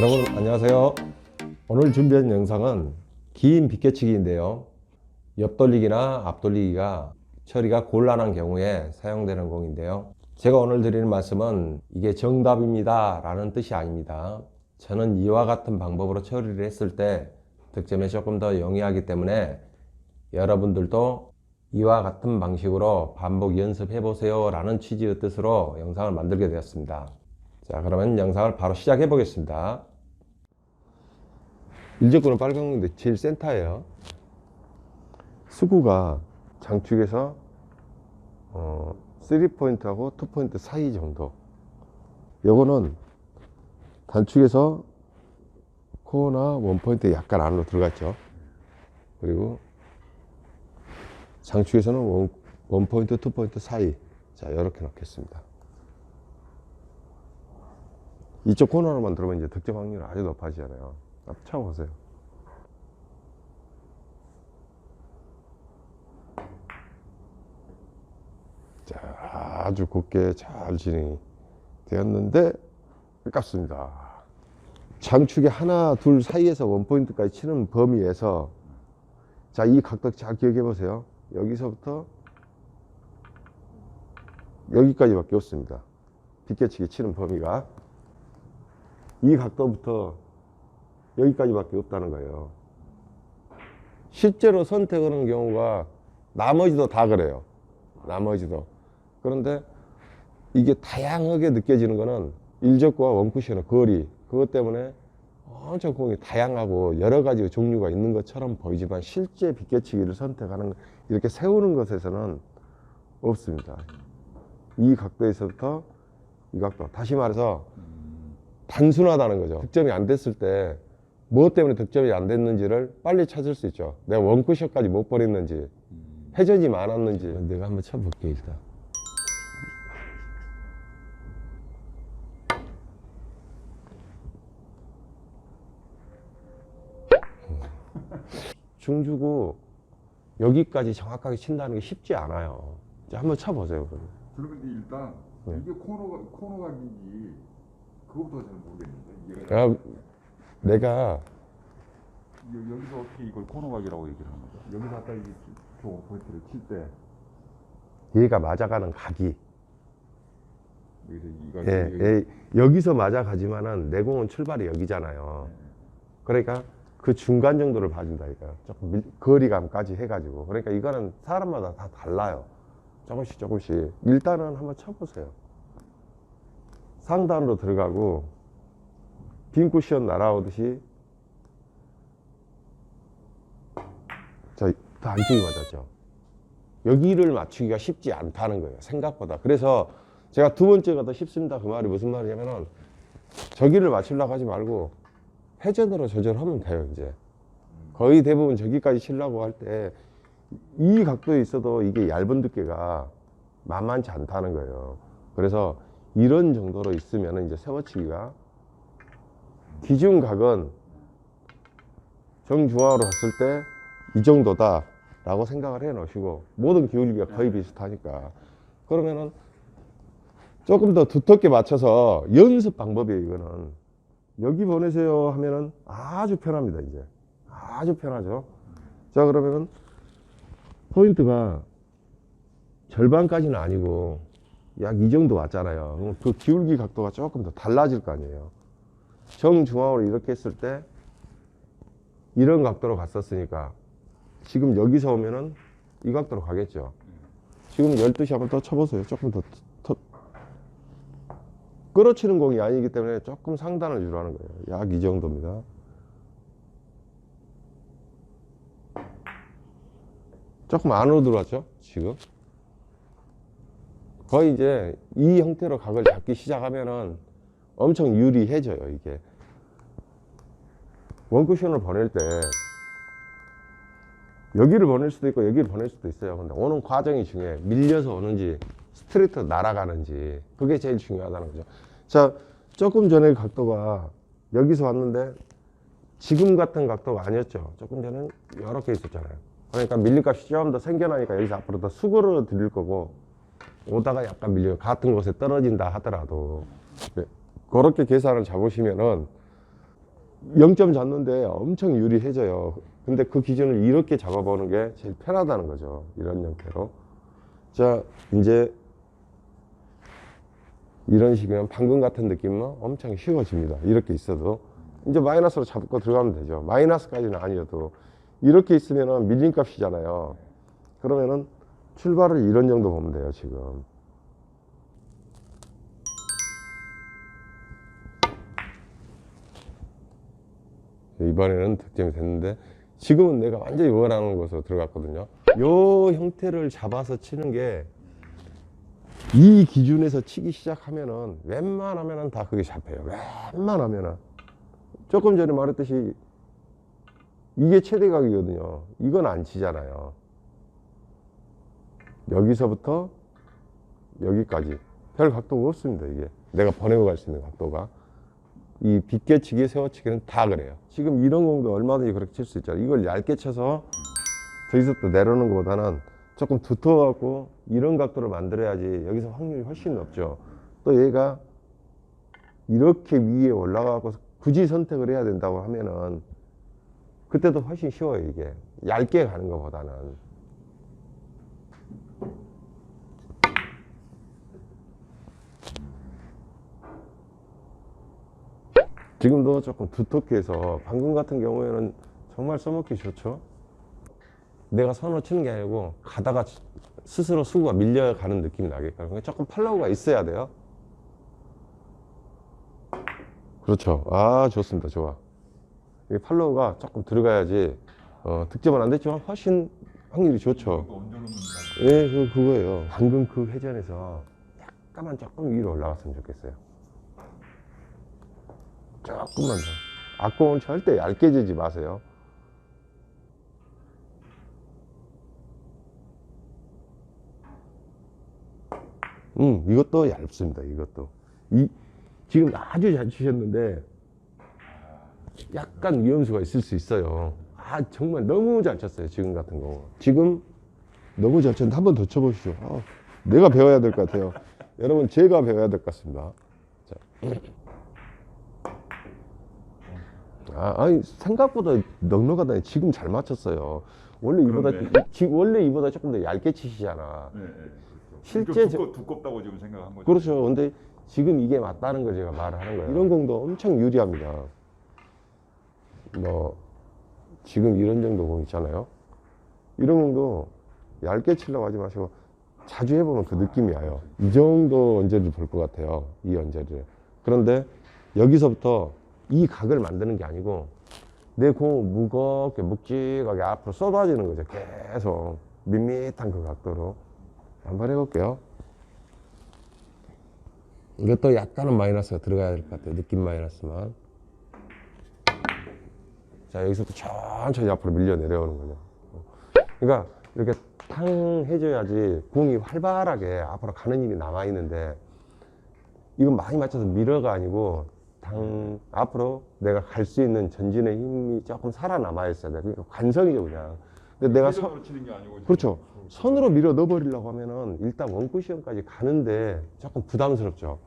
여러분 안녕하세요. 오늘 준비한 영상은 긴 빗개치기인데요. 옆돌리기나 앞돌리기가 처리가 곤란한 경우에 사용되는 공인데요. 제가 오늘 드리는 말씀은 이게 정답입니다 라는 뜻이 아닙니다. 저는 이와 같은 방법으로 처리를 했을 때 득점에 조금 더 용이하기 때문에 여러분들도 이와 같은 방식으로 반복 연습해 보세요 라는 취지의 뜻으로 영상을 만들게 되었습니다. 자 그러면 영상을 바로 시작해 보겠습니다. 빨간 건데 제일 센터예요. 수구가 장축에서 어, 3포인트하고 2포인트 사이 정도. 요거는 단축에서 코어나 원포인트 약간 안으로 들어갔죠. 그리고 장축에서는 원, 원포인트, 투포인트 사이. 자, 이렇게 넣겠습니다. 이쪽 코너로만 들어오면 이제 득점 확률이 아주 높아지잖아요. 한번 쳐보세요. 자, 아주 곱게 잘 진행이 되었는데, 아깝습니다. 장축이 하나, 둘 사이에서 원포인트까지 치는 범위에서, 자, 이 각도 잘 기억해 보세요. 여기서부터 여기까지밖에 없습니다. 빗개치기 치는 범위가. 이 각도부터 여기까지밖에 없다는 거예요. 실제로 선택하는 경우가 나머지도 다 그래요. 나머지도. 그런데 이게 다양하게 느껴지는 거는 일적과 원쿠션의 거리 그것 때문에 엄청 공이 다양하고 여러 가지 종류가 있는 것처럼 보이지만 실제 빗개치기를 선택하는 이렇게 세우는 것에서는 없습니다. 이 각도에서부터 이 각도 다시 말해서 단순하다는 거죠. 득점이 안 됐을 때 무엇 때문에 득점이 안 됐는지를 빨리 찾을 수 있죠. 내가 원쿠션까지 못 버렸는지 회전이 많았는지 내가 한번 쳐볼게 일단. 중주고 여기까지 정확하게 친다는 게 쉽지 않아요. 자, 한번 쳐보세요. 그러면. 그러면 일단 네. 이게 코너가 코너 각인지 그것부터 잘 모르겠는데 내가 여- 여기서 어떻게 이걸 코너 각이라고 얘기를 하는 거죠? 여기서 아까 이게 저 포인트를 칠때 얘가 맞아가는 각이 여기서 예, 여기- 예, 여기서 맞아가지만은 내 공은 출발이 여기잖아요. 그러니까 그 중간 정도를 봐준다니까요. 조금 밀- 거리감까지 해가지고. 그러니까 이거는 사람마다 다 달라요. 조금씩 조금씩. 일단은 한번 쳐보세요. 상단으로 들어가고 빈 쿠션 날아오듯이 저, 더 안쪽이 맞았죠. 여기를 맞추기가 쉽지 않다는 거예요. 생각보다. 그래서 제가 두 번째가 더 쉽습니다. 그 말이 무슨 말이냐면은 저기를 맞추려고 하지 말고 회전으로 조절하면 돼요, 이제. 거의 대부분 저기까지 치려고 할 때 이 각도에 있어도 이게 얇은 두께가 만만치 않다는 거예요. 그래서 이런 정도로 있으면 이제 세워치기가 기준 각은 정중앙으로 봤을 때 이 정도다 라고 생각을 해 놓으시고 모든 기울기가 거의 비슷하니까. 그러면은 조금 더 두텁게 맞춰서 연습 방법이에요 이거는. 여기 보내세요 하면은 아주 편합니다 이제. 아주 편하죠. 자 그러면은 포인트가 절반까지는 아니고 약 이 정도 왔잖아요. 그럼 그 기울기 각도가 조금 더 달라질 거 아니에요 정중앙으로 이렇게 했을 때 이런 각도로 갔었으니까 지금 여기서 오면은 이 각도로 가겠죠 지금 12시 한번 더 쳐보세요 조금 더, 더 끌어치는 공이 아니기 때문에 조금 상단을 유도하는 거예요. 약 이 정도입니다. 조금 안으로 들어왔죠, 지금. 거의 이제 이 형태로 각을 잡기 시작하면은 엄청 유리해져요, 이게. 원쿠션을 보낼 때 여기를 보낼 수도 있고 여기를 보낼 수도 있어요. 근데 오는 과정이 중요해. 밀려서 오는지 스트레이트 날아가는지 그게 제일 중요하다는 거죠. 자, 조금 전에 각도가 여기서 왔는데 지금 같은 각도가 아니었죠. 조금 전에 이렇게 있었잖아요. 그러니까 밀릴 값이 좀 더 생겨나니까 여기서 앞으로 더 수그러 드릴 거고 오다가 약간 밀려 같은 곳에 떨어진다 하더라도 네, 그렇게 계산을 잡으시면은 0점 잡는데 엄청 유리해져요. 근데 그 기준을 이렇게 잡아보는 게 제일 편하다는 거죠. 이런 형태로. 자, 이제 이런 식이면 방금 같은 느낌은 엄청 쉬워집니다. 이렇게 있어도. 이제 마이너스로 잡고 들어가면 되죠. 마이너스까지는 아니어도. 이렇게 있으면 밀림 값이잖아요. 그러면은 출발을 이런 정도 보면 돼요, 지금. 이번에는 득점이 됐는데 지금은 내가 완전히 원하는 곳으로 들어갔거든요. 요 형태를 잡아서 치는 게 이 기준에서 치기 시작하면은 웬만하면은 다 그게 잡혀요. 웬만하면은 조금 전에 말했듯이 이게 최대각이거든요. 이건 안 치잖아요. 여기서부터 여기까지 별 각도가 없습니다. 이게 내가 보내고 갈 수 있는 각도가 이 빗개치기, 세워치기는 다 그래요. 지금 이런 공도 얼마든지 그렇게 칠 수 있잖아요. 이걸 얇게 쳐서 저기서부터 내려오는 것보다는 조금 두터워갖고 이런 각도를 만들어야지 여기서 확률이 훨씬 높죠. 또 얘가 이렇게 위에 올라가고 굳이 선택을 해야 된다고 하면은 그때도 훨씬 쉬워요 이게 얇게 가는 것보다는 지금도 조금 두텁게 해서 방금 같은 경우에는 정말 써먹기 좋죠. 내가 선을 치는 게 아니고 가다가 스스로 수구가 밀려가는 느낌이 나게끔. 그러니까 조금 팔로우가 있어야 돼요. 그렇죠. 아 좋습니다. 좋아. 이 팔로우가 조금 들어가야지 어, 득점은 안 됐지만 훨씬 확률이 좋죠. 예, 그, 그거예요. 방금 그 회전에서 약간만 조금 위로 올라갔으면 좋겠어요. 조금만 더. 악공은 절대 얇게 지지 마세요. 음, 이것도 얇습니다. 이것도. 이, 지금 아주 잘 치셨는데, 약간 위험수가 있을 수 있어요. 아, 정말 너무 잘 쳤어요. 지금 같은 경우. 지금 너무 잘 쳤는데 한 번 더 쳐보시죠. 아, 내가 배워야 될 것 같아요. 여러분, 제가 배워야 될 것 같습니다. 자. 아, 아니, 생각보다 넉넉하다니 지금 잘 맞췄어요. 원래 이보다, 그렇네. 지, 원래 이보다 조금 더 얇게 치시잖아. 네, 네, 그렇죠. 실제 두껍, 두껍 다고 지금 생각한 거죠. 그렇죠. 근데 지금 이게 맞다는 걸 제가 말을 하는 거예요. 이런 공도 엄청 유리합니다. 뭐, 지금 이런 정도 공 있잖아요. 이런 공도 얇게 치려고 하지 마시고 자주 해보면 그 느낌이 와요. 이 정도 언제를 볼 것 같아요. 이 언제를. 그런데 여기서부터 이 각을 만드는 게 아니고 내 공을 무겁게 묵직하게 앞으로 쏟아지는 거죠. 계속 밋밋한 그 각도로 한번 해볼게요. 이것도 약간은 마이너스가 들어가야 될 것 같아요. 느낌 마이너스만. 자, 여기서부터 천천히 앞으로 밀려 내려오는 거죠. 그러니까 이렇게 탕 해줘야지 공이 활발하게 앞으로 가는 힘이 남아 있는데 이건 많이 맞춰서 밀어가 아니고 당 앞으로 내가 갈 수 있는 전진의 힘이 조금 살아남아 있어야 돼. 그러니까 관성이죠, 그냥. 근데 내가 서, 회전으로 치는 게 아니고 그렇죠. 선으로 밀어 넣어버리려고 하면은 일단 원쿠션까지 가는데 조금 부담스럽죠.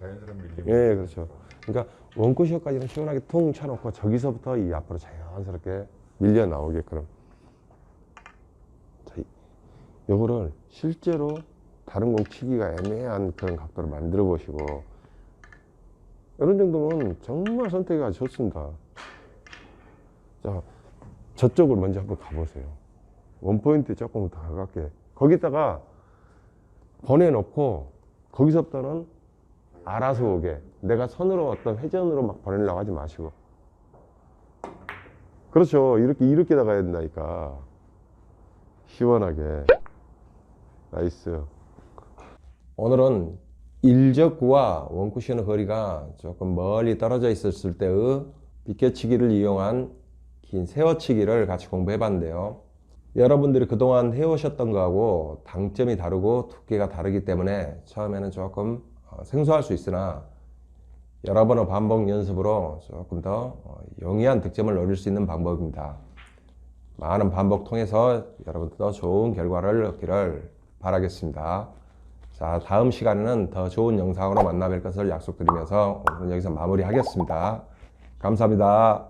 자연스러운 밀림. 예, 그렇죠. 그러니까 원쿠션까지는 시원하게 통 쳐놓고 저기서부터 이 앞으로 자연스럽게 밀려 나오게끔. 자, 이- 요거를 실제로 다른 공 치기가 애매한 그런 각도로 만들어 보시고 이런 정도면 정말 선택이 아주 좋습니다. 자, 저쪽을 먼저 한번 가보세요. 원포인트 조금 더 가깝게. 거기다가 보내놓고 거기서부터는 알아서 오게. 내가 선으로 어떤 회전으로 막 보내려고 하지 마시고. 그렇죠. 이렇게, 이렇게 나가야 된다니까. 시원하게. 나이스. 오늘은 일적구와 원쿠션의 거리가 조금 멀리 떨어져 있었을 때의 비껴치기를 이용한 긴 세워치기를 같이 공부해 봤는데요. 여러분들이 그동안 해오셨던 거하고 당점이 다르고 두께가 다르기 때문에 처음에는 조금 어, 생소할 수 있으나 여러 번의 반복 연습으로 조금 더 어, 영리한 득점을 노릴 수 있는 방법입니다. 많은 반복 통해서 여러분들 더 좋은 결과를 얻기를 바라겠습니다. 자, 다음 시간에는 더 좋은 영상으로 만나 뵐 것을 약속드리면서 오늘은 여기서 마무리하겠습니다. 감사합니다.